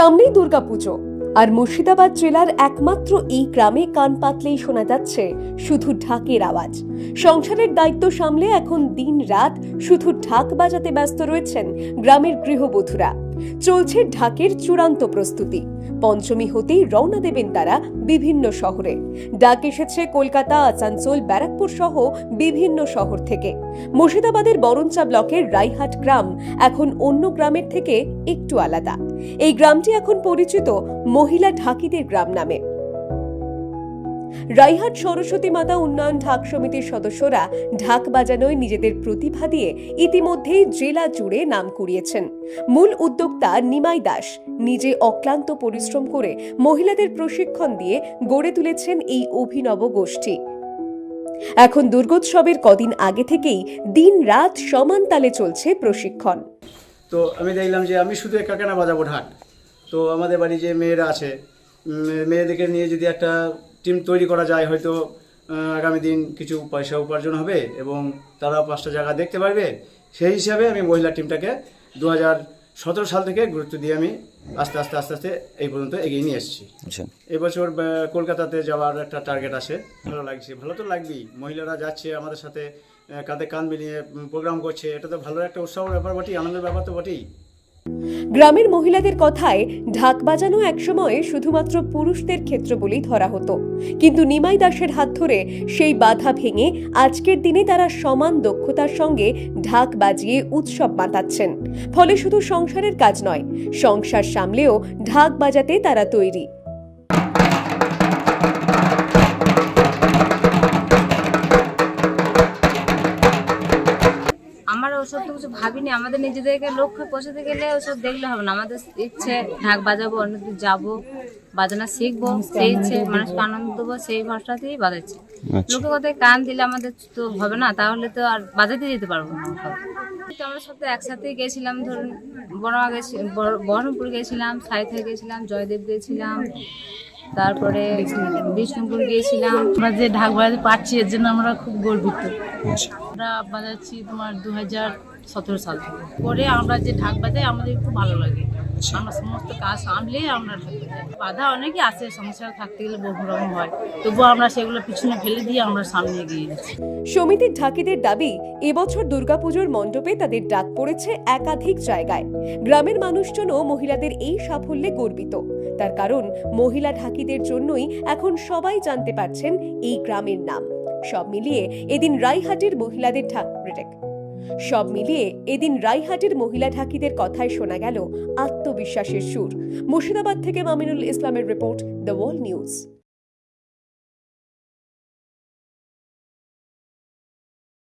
সামনেই দুর্গাপুজো। আর মুর্শিদাবাদ জেলার একমাত্র এই গ্রামে কান পাতলেই শোনা যাচ্ছে শুধু ঢাকের আওয়াজ। সংসারের দায়িত্ব সামলে এখন দিন রাত শুধু ঢাক বাজাতে ব্যস্ত রয়েছেন গ্রামের গৃহবধূরা। চলছে ঢাকের চূড়ান্ত প্রস্তুতি। পঞ্চমী হতেই রওনা দেবেন তারা বিভিন্ন শহরে। ডাক এসেছে কলকাতা, আসানসোল, ব্যারাকপুর সহ বিভিন্ন শহর থেকে। মুর্শিদাবাদের বরঞ্চা ব্লকের রাইহাট গ্রাম এখন অন্য গ্রামের থেকে একটু আলাদা। এই গ্রামটি এখন পরিচিত মহিলা ঢাকিদের গ্রাম নামে। রাইহাট সরস্বতী মাতা উন্নয়ন ঢাক সমিতির সদস্যরা ঢাক বাজানোয় নিজেদের প্রতিভা দিয়ে ইতিমধ্যেই জেলা জুড়ে নাম কুড়িয়েছেন। মূল উদ্যোক্তা নিমাই দাস নিজে অক্লান্ত পরিশ্রম করে মহিলাদের প্রশিক্ষণ দিয়ে গড়ে তুলেছেন এই অভিনব গোষ্ঠী। এখন দুর্গোৎসবের কদিন আগে থেকেই দিন রাত সমান তালে চলছে প্রশিক্ষণ। তো আমি দেখলাম যে আমি শুধু একা কেনা বাজাবো ঢাক তো আমাদের বাড়ি যে মেয়েরা আছে মেয়েদেরকে নিয়ে যদি একটা টিম তৈরি করা যায়, হয়তো আগামী দিন কিছু পয়সা উপার্জন হবে এবং তারা পাঁচটা জায়গা দেখতে পারবে। সেই হিসাবে আমি মহিলা টিমটাকে দু হাজার সতেরো সাল থেকে গুরুত্ব দিয়ে আমি আস্তে আস্তে আস্তে আস্তে এই পর্যন্ত এগিয়ে নিয়ে এসেছি। আচ্ছা। এবছর কলকাতাতে যাওয়ার একটা টার্গেট আছে। ভালো লাগছে। ভালো তো লাগবেই। মহিলারা যাচ্ছে আমাদের সাথে কাঁধে কান মিলিয়ে প্রোগ্রাম করছে। এটা তো ভালো একটা উৎসাহ ব্যাপার বটেই আনন্দের ব্যাপার তো বটেই। গ্রামের মহিলাদের কথায় ঢাক বাজানো একসময় শুধুমাত্র পুরুষদের ক্ষেত্র বলেই ধরা হতো। কিন্তু নিমাই দাসের হাত ধরে সেই বাধা ভেঙে আজকের দিনে তারা সমান দক্ষতার সঙ্গে ঢাক বাজিয়ে উৎসব মাতাচ্ছেন। ফলে শুধু সংসারের কাজ নয়, সংসার সামলেও ঢাক বাজাতে তারা তৈরি। ভাবিনি আমাদের নিজেদেরকে লক্ষ্যে পৌঁছাতে গেলে ওসব দেখলে হবে না। আমাদের ইচ্ছে ঢাক বাজাবো অন্যদিন যাব বাজানো শিখব সেই ইচ্ছে মানুষকে আনন্দ দেবো সেই ভরসাতেই বাজাচ্ছি। আচ্ছা। লোকে কথায় কান দিলে আমাদের তো হবে না তাহলে তো আর বাজাতে যেতে পারব না। তো আমরা সব তো একসাথেই গেছিলাম ধরুন বড়মা গেছি বহরমপুর গেছিলাম সাইথা গেছিলাম জয়দেব গেছিলাম তারপরে বিষ্ণুপুর গিয়েছিলাম আমরা যে ঢাক বাজাতে পারছি এর জন্য আমরা খুব গর্বিত। আচ্ছা। আমরা বাজাচ্ছি তোমার দু হাজার সতেরো সাল থেকে। পরে আমরা যে ঢাক বাজাই আমাদের খুব ভালো লাগে। আমরা সমস্ত কাজ সামলে আমরা ঢাক বাজাই। বাধা অনেকই আছে সংসার থাকতে গেলে বহু রকম হয়। তবুও আমরা সেগুলো পিছনে ফেলে দিয়ে আমরা সামনে এগিয়ে যাচ্ছি সমিতির ঢাকিদের দাবি এবছর দুর্গাপুজোর মণ্ডপে তাদের ডাক পড়েছে একাধিক জায়গায়। গ্রামের মানুষজনও মহিলাদের এই সাফল্যে গর্বিত। তার কারণ মহিলা ঢাকিদের জন্যই এখন সবাই জানতে পারছেন এই গ্রামের নাম। সব মিলিয়ে এদিন রাইহাটের মহিলাদের ঢাক রিটেক। সব মিলিয়ে এদিন রাইহাটের মহিলা ঢাকিদের কথায় শোনা গেল আত্মবিশ্বাসের সুর। মুর্শিদাবাদ থেকে মামিনুল ইসলামের রিপোর্ট, দ্য ওয়ার্ল্ড নিউজ।